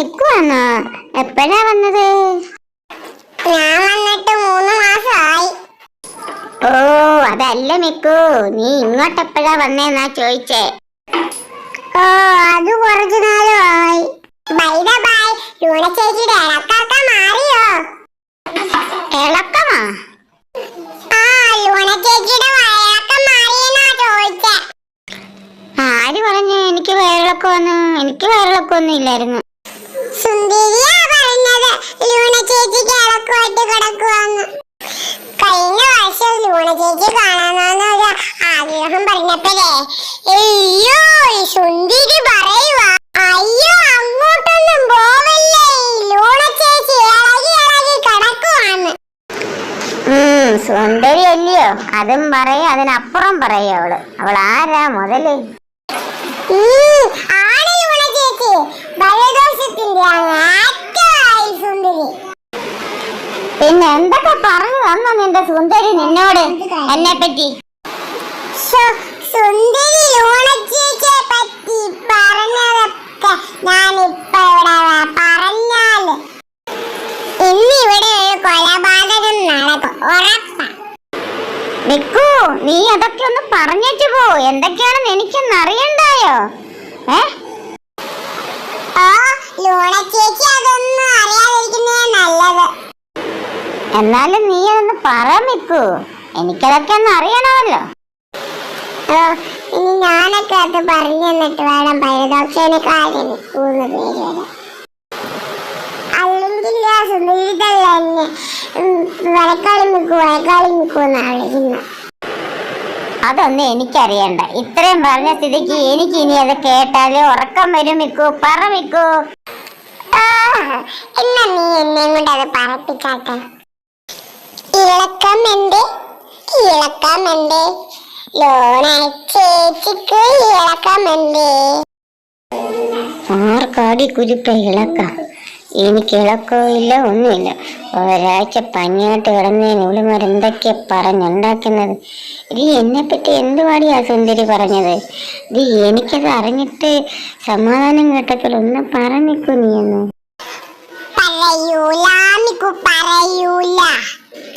മിക്കുവാണോ എപ്പോഴാ വന്നത്? ഞാൻ വന്നിട്ട് മൂന്ന് മാസമായി. ഓ അതല്ല മിക്കു നീ ഇങ്ങോട്ട് എപ്പോഴാ വന്നേന്നാ ചോദിച്ചേ. ഓ അത് കുറച്ചു നാളുമായി. Bye bye. ലൂണ ചേച്ചിയുടെ ഇളക്കാക്ക മാറിയോ? ഇളക്കമാ? ആ ലൂണ ചേച്ചിയുടെ വയറക്കം മാറിയെന്നാ ചോദിച്ചേ. ആര് പറഞ്ഞു എനിക്ക് വേറെ എനിക്ക് വയറിളക്കമൊന്നും ഇല്ലായിരുന്നു. ലൂണ ചേച്ചി ലൂണ ആഗ്രഹം പറഞ്ഞപ്പോഴേ അയ്യോ അങ്ങോട്ടൊന്നും പോവല്ലേ? ലൂണ ചേച്ചി ഇളകി ഇളകി സുന്ദരി അല്ലയോ അതും പറയും അതിനപ്പുറം പറയും അവൾ. അവൾ ആരാ മുതൽ ചേച്ചി ബലദോഷത്തിന്റെ ആറ്റായി സുന്ദരി. പിന്നെ എന്തൊക്കെ പറഞ്ഞു തന്ന നിന്റെ സുന്ദരി നിന്നോട് എന്നെ പറ്റി സുന്ദരി ലൂണച്ചേച്ചിയെ പറ്റി പറഞ്ഞതൊക്കെ ഞാനിപ്പോ ഇവിടെ ഇന്നിവിടെ ഒരു കൊലപാതകം നടക്കും ഉറപ്പാ. മിക്കു നീ അതൊക്കെ ഒന്ന് പറഞ്ഞിട്ട് പോ. എന്തൊക്കെയാണെന്ന് എനിക്കൊന്ന് അറിയണ്ടായോ? ഏ? ഓ അതൊന്നും അറിയാതിരിക്കുന്നേ നല്ലത്. എന്നാലും നീ അതൊന്ന് പറ മിക്കു എനിക്കതൊക്കെ ഒന്ന് അറിയണമല്ലോ. ഇനി ഞാനൊക്കെ അത് പറഞ്ഞു തന്നിട്ട് വേണം പരിദോക്ഷന് കാര്യം പേര് അല്ലെങ്കിൽ എന്നെ? വരക്കാളി വരക്കാളി എന്നാണ് വിളിക്കുന്നത് അതൊന്നും എനിക്കറിയണ്ട. ഇത്രയും പറഞ്ഞ സ്ഥിതിക്ക് എനിക്ക് ഇനി അത് കേട്ടാൽ ഉറക്കം വരും. മിക്കു പറ മിക്കു എന്നാ നീ എന്നെയും കൊണ്ട് അത് പറപ്പിച്ചാട്ടെ ഇളക്കം എന്തേ ഇളക്കം എന്തേ ലോണച്ചേച്ചിക്ക് ഇളക്കം എന്തേ ആർക്കാടി കുരുപ്പ ഇളക്കാം. എനിക്ക് ഇളക്കോ ഇല്ല ഒന്നുമില്ല. ഒരാഴ്ച പനിയായിട്ട് കിടന്നതിന് ഇവളുമാർ പറഞ്ഞുണ്ടാക്കുന്നത് ഇത് എന്നെ പറ്റി എന്തുവാടിയാ സുന്ദരി പറഞ്ഞത്? ഇത് എനിക്കത് അറിഞ്ഞിട്ട് സമാധാനം കേട്ടപ്പോൾ ഒന്ന് പറഞ്ഞിക്കു പറയൂല പറയൂല.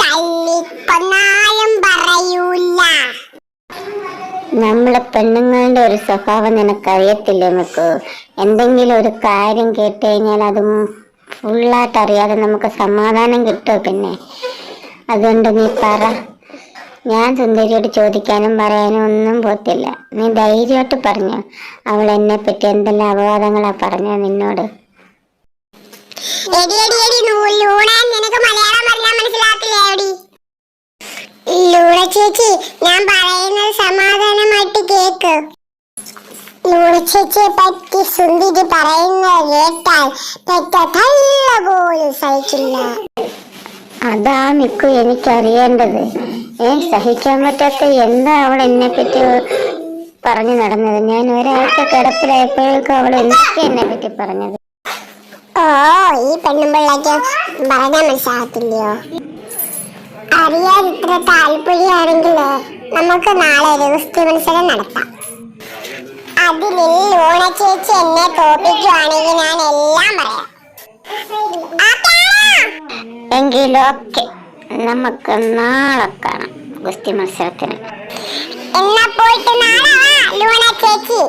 തല്ലിക്കൊന്നാലും പറയൂല. നമ്മളെ പെണ്ണുങ്ങളുടെ ഒരു സ്വഭാവം നിനക്കറിയത്തില്ല നമുക്ക് എന്തെങ്കിലും ഒരു കാര്യം കേട്ട് കഴിഞ്ഞാൽ അതും ഫുള്ളായിട്ട് അറിയാതെ നമുക്ക് സമാധാനം കിട്ടുമോ പിന്നെ? അതുകൊണ്ട് നീ പറ. ഞാൻ സുന്ദരിയോട് ചോദിക്കാനും പറയാനും ഒന്നും പോത്തില്ല. നീ ധൈര്യമായിട്ട് പറഞ്ഞു. അവൾ എന്നെ പറ്റി എന്തെല്ലാം അപവാദങ്ങളാണ് പറഞ്ഞത് നിന്നോട്? എടി എടി എടി നൂ- നിനക്ക് മലയാളം പറഞ്ഞാൽ മനസ്സിലാക്കില്ലേ എടി? ലൂണ ചേച്ചി ഞാൻ പറയുന്നത് സമാധാനമായിട്ട് കേക്ക്. ലൂണ ചേച്ചിയെ പറ്റി സുന്ദരി പറയുന്നത് കേട്ടാൽ പെറ്റ തള്ള പോലും സഹിക്കില്ല. അതാ മിക്കു എനിക്കറിയേണ്ടത്. ഏ സഹിക്കാൻ പറ്റാത്ത എന്താ അവൾ എന്നെ പറ്റി പറഞ്ഞു നടന്നത്? ഞാൻ ഒരാഴ്ച കിടപ്പിലായപ്പോഴേക്കും അവൾ എന്തൊക്കെ എന്നെ പറ്റി പറഞ്ഞത്. ഓ ഈ പെണ്ണുമ്പിള്ളക്ക് പറഞ്ഞാൽ മനസ്സിലാകത്തില്ലയോ? അറിയാൻ ഇത്ര താല്പര്യമാണെങ്കിൽ നമുക്ക് നാളെ ഒരു ഗുസ്തി മത്സരം നടത്താം. അതിൽ ലൂണ ചേച്ചി എന്നെ തോപ്പിക്കുവാണെങ്കിൽ ഞാൻ എല്ലാം പറയാം. ഓക്കേയാണോ? എങ്കിലൊക്കെ നമുക്ക് നാളെ കാണാം ഗുസ്തി മത്സരത്തിന്. എന്നാ പോയിട്ട് നാളെ ലൂണ ചേച്ചി.